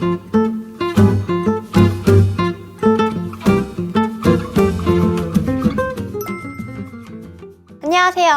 안녕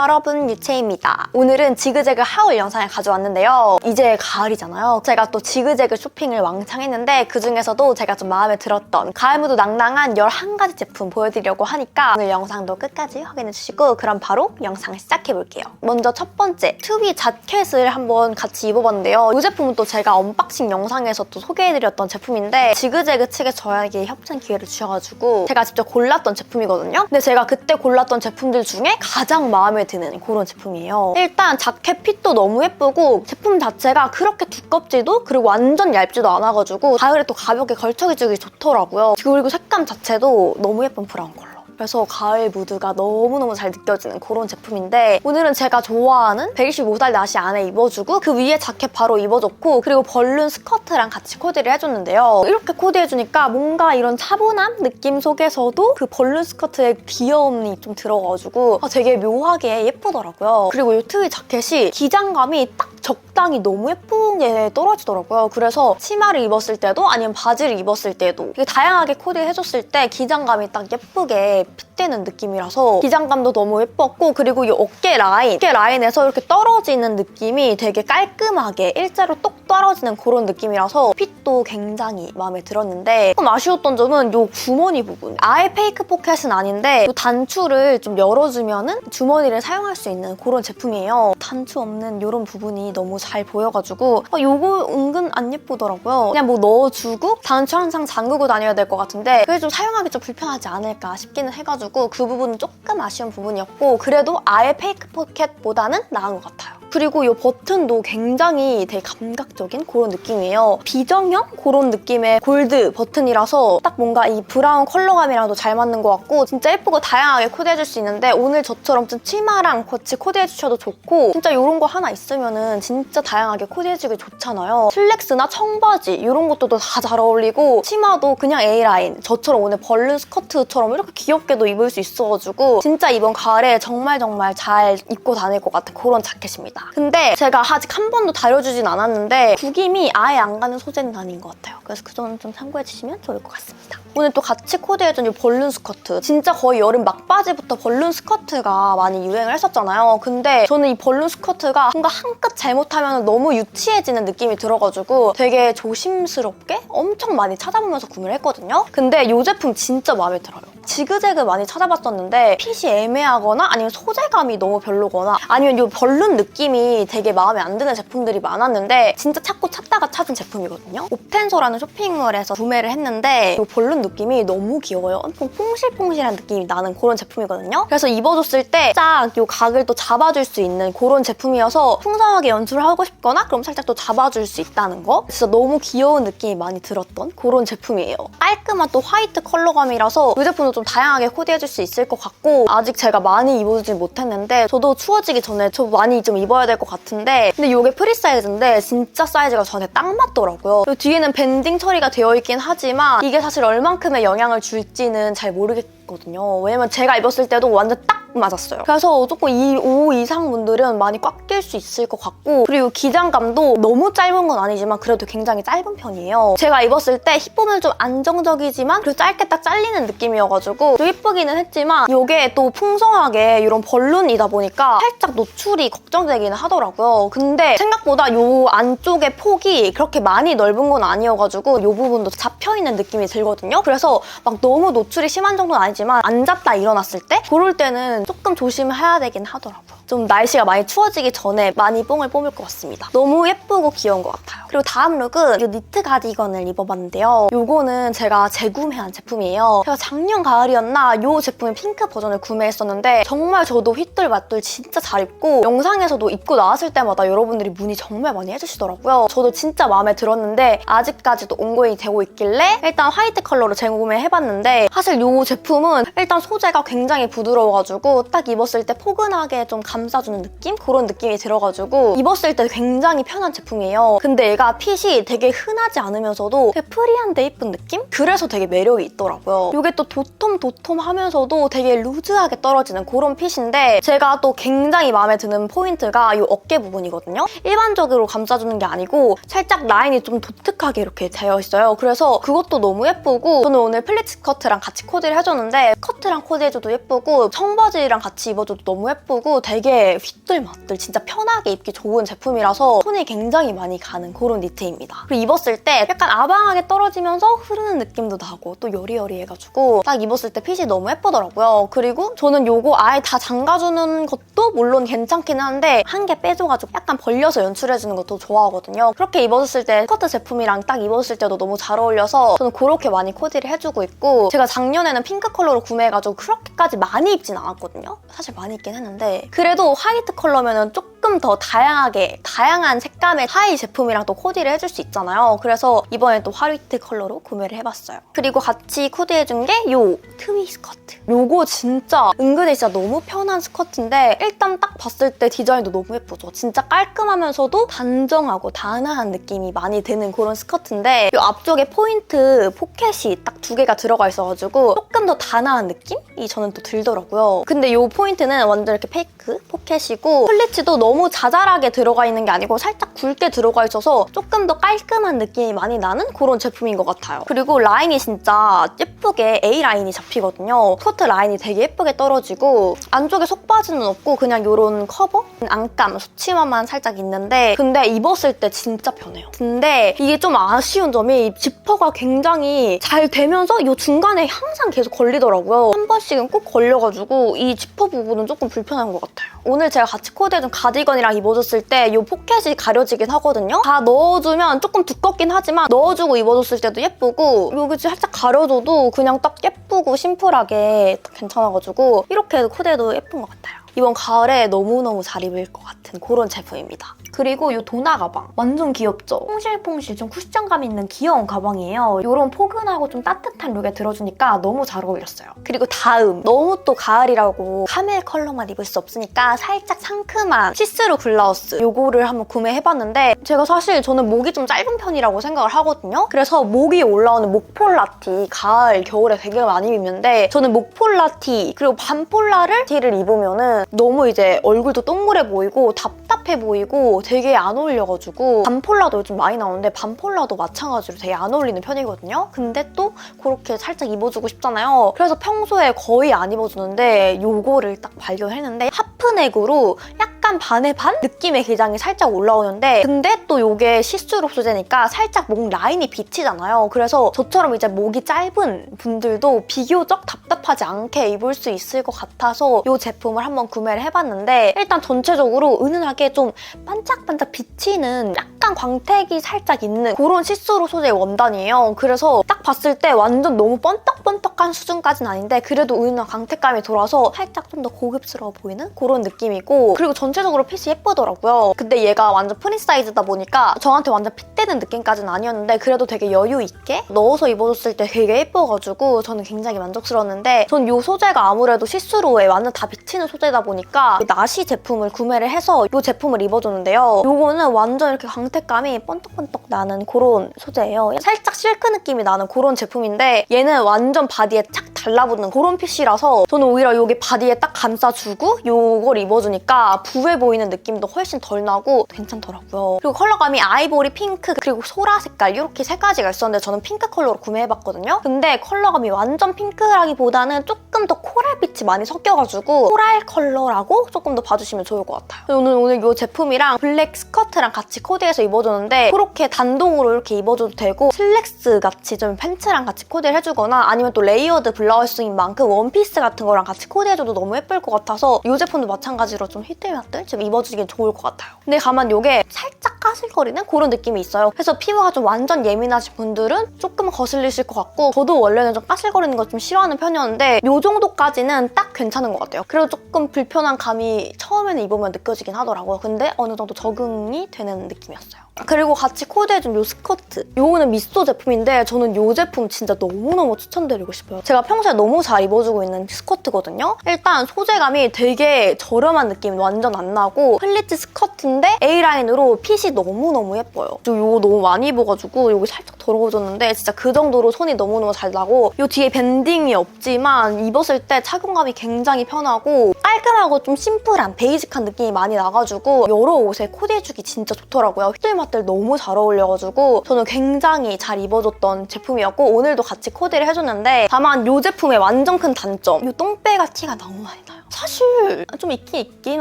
여러분 유채입니다. 오늘은 지그재그 하울 영상을 가져왔는데요. 이제 가을이잖아요. 제가 또 지그재그 쇼핑을 왕창 했는데 그중에서도 제가 좀 마음에 들었던 가을 무드 낭낭한 11가지 제품 보여드리려고 하니까 오늘 영상도 끝까지 확인해주시고 그럼 바로 영상을 시작해볼게요. 먼저 첫 번째 투비 자켓을 한번 같이 입어봤는데요. 이 제품은 또 제가 언박싱 영상에서 또 소개해드렸던 제품인데 지그재그 측에 저에게 협찬 기회를 주셔가지고 제가 직접 골랐던 제품이거든요. 근데 제가 그때 골랐던 제품들 중에 가장 마음에 드는 그런 제품이에요. 일단 자켓 핏도 너무 예쁘고 제품 자체가 그렇게 두껍지도 그리고 완전 얇지도 않아가지고 가을에 또 가볍게 걸쳐주기 좋더라고요. 그리고 색감 자체도 너무 예쁜 브라운 컬러. 그래서 가을 무드가 너무너무 잘 느껴지는 그런 제품인데 오늘은 제가 좋아하는 125달 나시 안에 입어주고 그 위에 자켓 바로 입어줬고 그리고 벌룬 스커트랑 같이 코디를 해줬는데요. 이렇게 코디해주니까 뭔가 이런 차분한 느낌 속에서도 그 벌룬 스커트의 귀여움이 좀 들어가지고 아, 되게 묘하게 예쁘더라고요. 그리고 이 트위 자켓이 기장감이 딱 적당히 너무 예쁘게 떨어지더라고요. 그래서 치마를 입었을 때도 아니면 바지를 입었을 때도 다양하게 코디해줬을 때 기장감이 딱 예쁘게 핏 되는 느낌이라서 기장감도 너무 예뻤고 그리고 이 어깨 라인, 어깨 라인에서 이렇게 떨어지는 느낌이 되게 깔끔하게 일자로 똑 떨어지는 그런 느낌이라서 핏도 굉장히 마음에 들었는데 조금 아쉬웠던 점은 이 주머니 부분 아예 페이크 포켓은 아닌데 이 단추를 좀 열어주면 은 주머니를 사용할 수 있는 그런 제품이에요. 단추 없는 이런 부분이 너무 잘 보여가지고 어, 이거 은근 안 예쁘더라고요. 그냥 뭐 넣어주고 단추 항상 잠그고 다녀야 될 것 같은데 그게 좀 사용하기 좀 불편하지 않을까 싶기는 해가지고 그 부분은 조금 아쉬운 부분이었고 그래도 아예 페이크 포켓보다는 나은 것 같아요. 그리고 이 버튼도 굉장히 되게 감각적인 그런 느낌이에요. 비정형 그런 느낌의 골드 버튼이라서 딱 뭔가 이 브라운 컬러감이랑도 잘 맞는 것 같고 진짜 예쁘고 다양하게 코디해줄 수 있는데 오늘 저처럼 좀 치마랑 같이 코디해주셔도 좋고 진짜 이런 거 하나 있으면은 진짜 다양하게 코디해주기 좋잖아요. 슬랙스나 청바지 이런 것도 다 잘 어울리고 치마도 그냥 A라인 저처럼 오늘 벌룬 스커트처럼 이렇게 귀엽게도 입을 수 있어가지고 진짜 이번 가을에 정말 정말 잘 입고 다닐 것 같은 그런 자켓입니다. 근데 제가 아직 한 번도 다려주진 않았는데 구김이 아예 안 가는 소재는 아닌 것 같아요. 그래서 그 점은 좀 참고해 주시면 좋을 것 같습니다. 오늘 또 같이 코디해준 이 벌룬 스커트 진짜 거의 여름 막바지부터 벌룬 스커트가 많이 유행을 했었잖아요. 근데 저는 이 벌룬 스커트가 뭔가 한 끗 잘못하면 너무 유치해지는 느낌이 들어가지고 되게 조심스럽게 엄청 많이 찾아보면서 구매를 했거든요. 근데 이 제품 진짜 마음에 들어요. 지그재그 많이 찾아봤었는데 핏이 애매하거나 아니면 소재감이 너무 별로거나 아니면 이 벌룬 느낌 이 되게 마음에 안 드는 제품들이 많았는데 진짜 찾고 찾다가 찾은 제품이거든요. 옵텐소라는 쇼핑몰에서 구매를 했는데 이 벌룬 느낌이 너무 귀여워요. 엄청 퐁실퐁실한 느낌이 나는 그런 제품이거든요. 그래서 입어줬을 때딱이 각을 또 잡아줄 수 있는 그런 제품이어서 풍성하게 연출을 하고 싶거나 그럼 살짝 또 잡아줄 수 있다는 거 진짜 너무 귀여운 느낌이 많이 들었던 그런 제품이에요. 깔끔한 또 화이트 컬러감이라서 이 제품도 좀 다양하게 코디해줄 수 있을 것 같고 아직 제가 많이 입어주진 못했는데 저도 추워지기 전에 저 많이 좀 입어야 될 것 같은데 근데 이게 프리 사이즈인데 진짜 사이즈가 저한테 딱 맞더라고요. 그리고 뒤에는 밴딩 처리가 되어 있긴 하지만 이게 사실 얼만큼의 영향을 줄지는 잘 모르겠거든요. 왜냐면 제가 입었을 때도 완전 딱 맞았어요. 그래서 조금 이 5 이상 분들은 많이 꽉 낄 수 있을 것 같고 그리고 기장감도 너무 짧은 건 아니지만 그래도 굉장히 짧은 편이에요. 제가 입었을 때 힙부분 좀 안정적이지만 그리고 짧게 딱 잘리는 느낌이어가지고 좀 예쁘기는 했지만 이게 또 풍성하게 이런 벌룬이다 보니까 살짝 노출이 걱정되기는 하더라고요. 근데 생각보다 이 안쪽의 폭이 그렇게 많이 넓은 건 아니어가지고 이 부분도 잡혀있는 느낌이 들거든요. 그래서 막 너무 노출이 심한 정도는 아니지만 앉았다 일어났을 때 그럴 때는 조금 조심해야 되긴 하더라고요. 좀 날씨가 많이 추워지기 전에 많이 뽕을 뽑을 것 같습니다. 너무 예쁘고 귀여운 것 같아요. 그리고 다음 룩은 이 니트 가디건을 입어봤는데요. 이거는 제가 재구매한 제품이에요. 제가 작년 가을이었나 이 제품의 핑크 버전을 구매했었는데 정말 저도 휘뚤마뚤 진짜 잘 입고 영상에서도 입고 나왔을 때마다 여러분들이 문의 정말 많이 해주시더라고요. 저도 진짜 마음에 들었는데 아직까지도 온고잉이 되고 있길래 일단 화이트 컬러로 재구매해봤는데 사실 이 제품은 일단 소재가 굉장히 부드러워가지고 딱 입었을 때 포근하게 좀 감. 감싸주는 느낌? 그런 느낌이 들어가지고 입었을 때 굉장히 편한 제품이에요. 근데 얘가 핏이 되게 흔하지 않으면서도 되게 프리한데 예쁜 느낌? 그래서 되게 매력이 있더라고요. 이게 또 도톰도톰 하면서도 되게 루즈하게 떨어지는 그런 핏인데 제가 또 굉장히 마음에 드는 포인트가 이 어깨 부분이거든요. 일반적으로 감싸주는 게 아니고 살짝 라인이 좀 독특하게 이렇게 되어 있어요. 그래서 그것도 너무 예쁘고 저는 오늘 플리츠 스커트랑 같이 코디를 해줬는데 스커트랑 코디해줘도 예쁘고 청바지랑 같이 입어줘도 너무 예쁘고 되게 휘뚤마뚤 진짜 편하게 입기 좋은 제품이라서 손이 굉장히 많이 가는 그런 니트입니다. 그리고 입었을 때 약간 아방하게 떨어지면서 흐르는 느낌도 나고 또 여리여리해가지고 딱 입었을 때 핏이 너무 예쁘더라고요. 그리고 저는 요거 아예 다 잠가주는 것도 물론 괜찮긴 한데 한 개 빼줘가지고 약간 벌려서 연출해주는 것도 좋아하거든요. 그렇게 입었을 때 스커트 제품이랑 딱 입었을 때도 너무 잘 어울려서 저는 그렇게 많이 코디를 해주고 있고 제가 작년에는 핑크 컬러로 구매해가지고 그렇게까지 많이 입진 않았거든요. 사실 많이 입긴 했는데 그래 도 화이트 컬러면은 조금 더 다양하게 다양한 색감의 하이 제품이랑 또 코디를 해줄 수 있잖아요. 그래서 이번에 또 화이트 컬러로 구매를 해봤어요. 그리고 같이 코디해준 게 요 트위 스커트. 요거 진짜 은근히 진짜 너무 편한 스커트인데 일단 딱 봤을 때 디자인도 너무 예쁘죠. 진짜 깔끔하면서도 단정하고 단아한 느낌이 많이 드는 그런 스커트인데 이 앞쪽에 포인트 포켓이 딱 두 개가 들어가 있어가지고 조금 더 단아한 느낌이 저는 또 들더라고요. 근데 이 포인트는 완전 이렇게 페이크 포켓이고 플리츠도 너무 자잘하게 들어가 있는 게 아니고 살짝 굵게 들어가 있어서 조금 더 깔끔한 느낌이 많이 나는 그런 제품인 것 같아요. 그리고 라인이 진짜 예쁘게 A 라인이 잡히거든요. 스커트 라인이 되게 예쁘게 떨어지고 안쪽에 속바지는 없고 그냥 이런 커버? 안감, 수치마만 살짝 있는데 근데 입었을 때 진짜 편해요. 근데 이게 좀 아쉬운 점이 지퍼가 굉장히 잘 되면서 이 중간에 항상 계속 걸리더라고요. 한 번씩은 꼭 걸려가지고 이 지퍼 부분은 조금 불편한 것 같아요. 오늘 제가 같이 코디해준 가디건이랑 입어줬을 때 이 포켓이 가려지긴 하거든요. 다 넣어주면 조금 두껍긴 하지만 넣어주고 입어줬을 때도 예쁘고 여기 살짝 가려줘도 그냥 딱 예쁘고 심플하게 딱 괜찮아가지고 이렇게 코디해도 예쁜 것 같아요. 이번 가을에 너무너무 잘 입을 것 같은 그런 제품입니다. 그리고 이 도나 가방 완전 귀엽죠? 퐁실퐁실 좀 쿠션감 있는 귀여운 가방이에요. 이런 포근하고 좀 따뜻한 룩에 들어주니까 너무 잘 어울렸어요. 그리고 다음 너무 또 가을이라고 카멜 컬러만 입을 수 없으니까 살짝 상큼한 시스루 블라우스 요거를 한번 구매해봤는데 제가 사실 저는 목이 좀 짧은 편이라고 생각을 하거든요. 그래서 목이 올라오는 목폴라티 가을 겨울에 되게 많이 입는데 저는 목폴라티 그리고 반폴라를 티를 입으면은 너무 이제 얼굴도 동그래 보이고 답답해 보이고 되게 안 어울려가지고 반폴라도 요즘 많이 나오는데 반폴라도 마찬가지로 되게 안 어울리는 편이거든요. 근데 또 그렇게 살짝 입어주고 싶잖아요. 그래서 평소에 거의 안 입어주는데 요거를 딱 발견했는데 하프넥으로 약간 반의 반 느낌의 기장이 살짝 올라오는데 근데 또 요게 시스루 소재니까 살짝 목 라인이 비치잖아요. 그래서 저처럼 이제 목이 짧은 분들도 비교적 답답하지 않게 입을 수 있을 것 같아서 이 제품을 한번 구매를 해봤는데 일단 전체적으로 은은하게 좀 반짝반짝 비치는 약간 광택이 살짝 있는 그런 시스루 소재의 원단이에요. 그래서 딱 봤을 때 완전 너무 번떡번떡한 수준까지는 아닌데 그래도 은은한 광택감이 돌아서 살짝 좀 더 고급스러워 보이는 그런 느낌이고 그리고 전체적으로 핏이 예쁘더라고요. 근데 얘가 완전 프리 사이즈다 보니까 저한테 완전 핏되는 느낌까지는 아니었는데 그래도 되게 여유 있게 넣어서 입어줬을 때 되게 예뻐가지고 저는 굉장히 만족스러웠는데 전 이 소재가 아무래도 시스루에 완전 다 비치는 소재다 보니까 나시 제품을 구매를 해서 이 제품을 입어줬는데요. 이거는 완전 이렇게 광택감이 번떡번떡 나는 그런 소재예요. 살짝 실크 느낌이 나는 그런 제품인데 얘는 완전 바디에 착 달라붙는 그런 핏이라서 저는 오히려 여기 바디에 딱 감싸주고 이걸 입어주니까 부해 보이는 느낌도 훨씬 덜 나고 괜찮더라고요. 그리고 컬러감이 아이보리 핑크 그리고 소라 색깔 이렇게 세 가지가 있었는데 저는 핑크 컬러로 구매해봤거든요. 근데 컬러감이 완전 핑크라기보다는 조금 더 코랄빛이 많이 섞여가지고 코랄 컬러라고 조금 더 봐주시면 좋을 것 같아요. 오늘 오늘 이 제품이랑 블랙 스커트랑 같이 코디해서 입어줬는데 그렇게 단동으로 이렇게 입어줘도 되고 슬랙스 같이 좀 팬츠랑 같이 코디를 해주거나 아니면 또 레이어드 블라 우스인 만큼 원피스 같은 거랑 같이 코디해줘도 너무 예쁠 것 같아서 이 제품도 마찬가지로 좀 휘들마들 좀 입어주기엔 좋을 것 같아요. 근데 가만 이게 살짝 까슬거리는 그런 느낌이 있어요. 그래서 피부가 좀 완전 예민하신 분들은 조금 거슬리실 것 같고 저도 원래는 좀 까슬거리는 거 좀 싫어하는 편이었는데 이 정도까지는 딱 괜찮은 것 같아요. 그래도 조금 불편한 감이 처음에는 입으면 느껴지긴 하더라고요. 근데 어느 정도 적응이 되는 느낌이었어요. 그리고 같이 코디해준 요 스커트. 요거는 미소 제품인데 저는 요 제품 진짜 너무너무 추천드리고 싶어요. 제가 평소 에 너무 잘 입어주고 있는 스커트거든요. 일단 소재감이 되게 저렴한 느낌 완전 안 나고 플리츠 스커트인데 A라인으로 핏이 너무너무 예뻐요. 저 요거 너무 많이 입어가지고 요거 살짝 더러워졌는데 진짜 그 정도로 손이 너무너무 잘 나고 요 뒤에 밴딩이 없지만 입었을 때 착용감이 굉장히 편하고 깔끔하고 좀 심플한 베이직한 느낌이 많이 나가지고 여러 옷에 코디해주기 진짜 좋더라고요. 휘들맛들 너무 잘 어울려가지고 저는 굉장히 잘 입어줬던 제품이었고 오늘도 같이 코디를 해줬는데 다만 이 제품 의 완전 큰 단점 이 똥배가 티가 너무 많이 나요. 사실 좀 있긴 있기는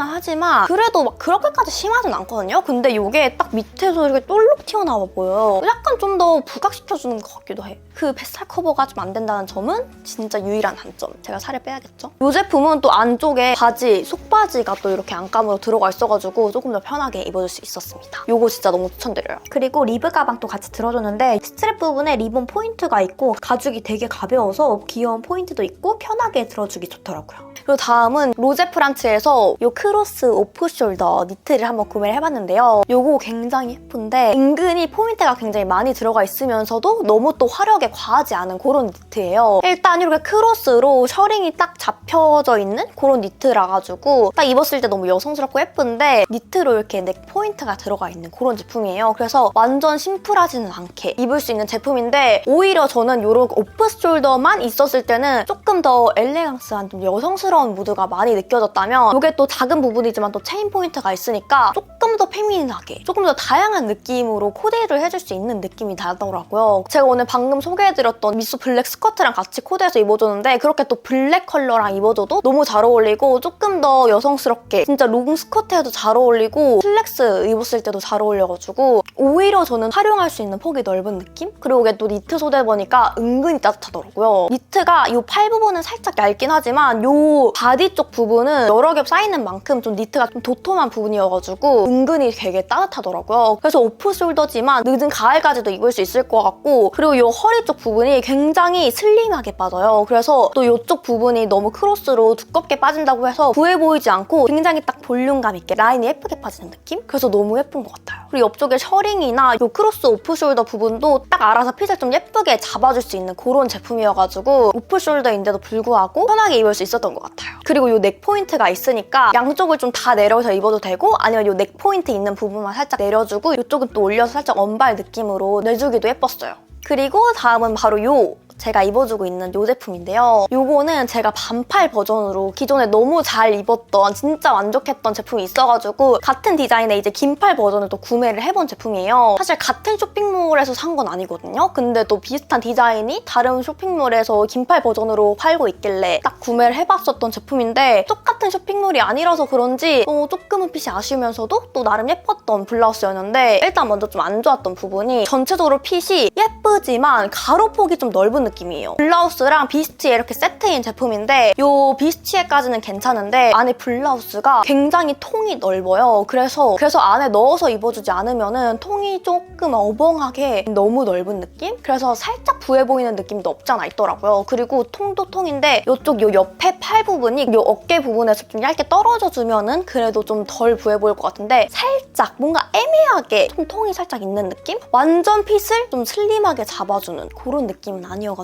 하지만 그래도 막 그렇게까지 심하진 않거든요. 근데 이게 딱 밑에서 이렇게 똘록 튀어나와 보여요. 약간 좀 더 부각시켜주는 것 같기도 해. 그 뱃살 커버가 좀 안 된다는 점은 진짜 유일한 단점. 제가 살을 빼야겠죠? 이 제품은 또 안쪽에 바지, 속바지가 또 이렇게 안감으로 들어가 있어가지고 조금 더 편하게 입어줄 수 있었습니다. 이거 진짜 너무 추천드려요. 그리고 리브 가방도 같이 들어줬는데 스트랩 부분에 리본 포인트가 있고 가죽이 되게 가벼워서 귀여운 포인트도 있고 편하게 들어주기 좋더라고요. 그리고 다음은 로제 프란츠에서 이 크로스 오프숄더 니트를 한번 구매를 해봤는데요. 이거 굉장히 예쁜데 은근히 포인트가 굉장히 많이 들어가 있으면서도 너무 또 화려하게 과하지 않은 그런 니트예요. 일단 이렇게 크로스로 셔링이 딱 잡혀져 있는 그런 니트라 가지고 딱 입었을 때 너무 여성스럽고 예쁜데 니트로 이렇게 넥 포인트가 들어가 있는 그런 제품이에요. 그래서 완전 심플하지는 않게 입을 수 있는 제품인데 오히려 저는 이런 오프숄더만 있었을 때는 조금 더 엘레강스한 좀 여성스러운 무드가 많이 느껴졌다면 이게 또 작은 부분이지만 또 체인 포인트가 있으니까 조금 더 페미닌하게 조금 더 다양한 느낌으로 코디를 해줄 수 있는 느낌이 나더라고요. 제가 오늘 방금 소개해드렸던 미소 블랙 스커트랑 같이 코디해서 입어줬는데 그렇게 또 블랙 컬러랑 입어줘도 너무 잘 어울리고 조금 더 여성스럽게 진짜 롱 스커트에도 잘 어울리고 슬랙스 입었을 때도 잘 어울려가지고 오히려 저는 활용할 수 있는 폭이 넓은 느낌? 그리고 이게 또 니트 소재 보니까 은근히 따뜻하더라고요. 니트가 이 팔 부분은 살짝 얇긴 하지만 이 바디 쪽 부분은 여러 겹 쌓이는 만큼 좀 니트가 좀 도톰한 부분이어가지고 은근히 되게 따뜻하더라고요. 그래서 오프 숄더지만 늦은 가을까지도 입을 수 있을 것 같고 그리고 이 허리 쪽 부분이 굉장히 슬림하게 빠져요. 그래서 또 이쪽 부분이 너무 크로스로 두껍게 빠진다고 해서 부해 보이지 않고 굉장히 딱 볼륨감 있게 라인이 예쁘게 빠지는 느낌? 그래서 너무 예쁜 것 같아요. 그리고 옆쪽에 셔링이나 이 크로스 오프 숄더 부분도 딱 알아서 핏을 좀 예쁘게 잡아줄 수 있는 그런 제품이어가지고 오프숄더인데도 불구하고 편하게 입을 수 있었던 것 같아요. 그리고 이 넥 포인트가 있으니까 양쪽을 좀 다 내려서 입어도 되고 아니면 이 넥 포인트 있는 부분만 살짝 내려주고 이쪽은 또 올려서 살짝 언발 느낌으로 내주기도 예뻤어요. 그리고 다음은 바로 요 제가 입어주고 있는 이 제품인데요. 요거는 제가 반팔 버전으로 기존에 너무 잘 입었던 진짜 만족했던 제품이 있어가지고 같은 디자인의 이제 긴팔 버전을 또 구매를 해본 제품이에요. 사실 같은 쇼핑몰에서 산 건 아니거든요. 근데 또 비슷한 디자인이 다른 쇼핑몰에서 긴팔 버전으로 팔고 있길래 딱 구매를 해봤었던 제품인데 똑같은 쇼핑몰이 아니라서 그런지 어, 조금은 핏이 아쉬우면서도 또 나름 예뻤던 블라우스였는데 일단 먼저 좀 안 좋았던 부분이 전체적으로 핏이 예쁘지만 가로폭이 좀 넓은 느낌이에요. 블라우스랑 비스티에 이렇게 세트인 제품인데 이 비스티에까지는 괜찮은데 안에 블라우스가 굉장히 통이 넓어요. 그래서 그래서 안에 넣어서 입어주지 않으면은 통이 조금 어벙하게 너무 넓은 느낌? 그래서 살짝 부해 보이는 느낌도 없지 않아 있더라고요. 그리고 통도 통인데 이쪽 요 옆에 팔 부분이 요 어깨 부분에서 좀 얇게 떨어져 주면은 그래도 좀 덜 부해 보일 것 같은데 살짝 뭔가 애매하게 좀 통이 살짝 있는 느낌? 완전 핏을 좀 슬림하게 잡아주는 그런 느낌은 아니어가지고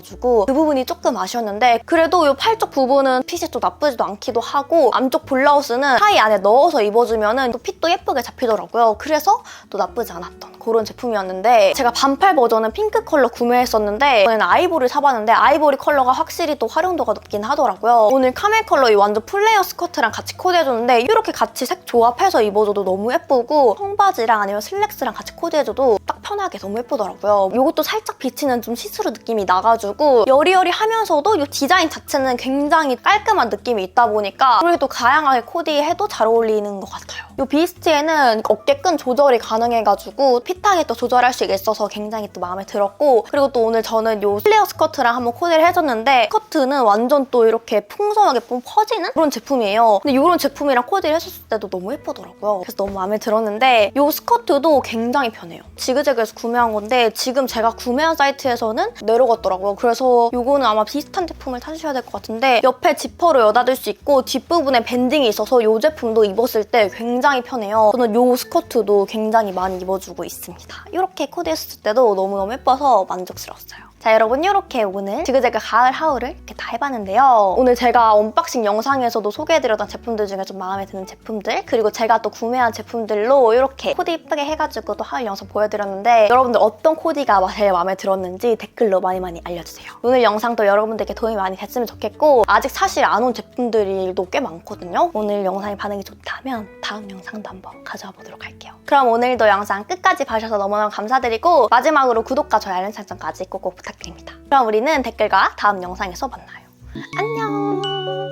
그 부분이 조금 아쉬웠는데 그래도 이 팔쪽 부분은 핏이 또 나쁘지도 않기도 하고 앞쪽 블라우스는 사이 안에 넣어서 입어주면 또 핏도 예쁘게 잡히더라고요. 그래서 또 나쁘지 않았던 그런 제품이었는데 제가 반팔 버전은 핑크 컬러 구매했었는데 이번에는 아이보리를 사봤는데 아이보리 컬러가 확실히 또 활용도가 높긴 하더라고요. 오늘 카멜 컬러 이 완전 플레어 스커트랑 같이 코디해줬는데 이렇게 같이 색 조합해서 입어줘도 너무 예쁘고 청바지랑 아니면 슬랙스랑 같이 코디해줘도 딱 편하게 너무 예쁘더라고요. 이것도 살짝 비치는 좀 시스루 느낌이 나가지고 여리여리하면서도 이 디자인 자체는 굉장히 깔끔한 느낌이 있다 보니까 그래도 다양하게 코디해도 잘 어울리는 것 같아요. 이 비스트에는 어깨끈 조절이 가능해가지고 핏하게 또 조절할 수 있어서 굉장히 또 마음에 들었고 그리고 또 오늘 저는 이 플레어 스커트랑 한번 코디를 해줬는데 스커트는 완전 또 이렇게 풍성하게 좀 퍼지는 그런 제품이에요. 근데 이런 제품이랑 코디를 했었을 때도 너무 예쁘더라고요. 그래서 너무 마음에 들었는데 이 스커트도 굉장히 편해요. 지그재그에서 구매한 건데 지금 제가 구매한 사이트에서는 내려갔더라고요. 그래서 이거는 아마 비슷한 제품을 찾으셔야 될 것 같은데 옆에 지퍼로 여닫을 수 있고 뒷부분에 밴딩이 있어서 이 제품도 입었을 때 굉장히 편해요. 저는 이 스커트도 굉장히 많이 입어주고 있습니다. 이렇게 코디했을 때도 너무너무 예뻐서 만족스러웠어요. 자 여러분 이렇게 오늘 지그재그 가을 하울을 이렇게 다 해봤는데요. 오늘 제가 언박싱 영상에서도 소개해드렸던 제품들 중에 좀 마음에 드는 제품들 그리고 제가 또 구매한 제품들로 이렇게 코디 이쁘게 해가지고 또 하울 영상 보여드렸는데 여러분들 어떤 코디가 제일 마음에 들었는지 댓글로 많이 많이 알려주세요. 오늘 영상도 여러분들께 도움이 많이 됐으면 좋겠고 아직 사실 안 온 제품들도 꽤 많거든요. 오늘 영상이 반응이 좋다면 다음 영상도 한번 가져와 보도록 할게요. 그럼 오늘도 영상 끝까지 봐주셔서 너무너무 감사드리고 마지막으로 구독과 좋아요 알림 설정까지 꼭꼭 부탁드립니다. 그럼 우리는 댓글과 다음 영상에서 만나요. 안녕!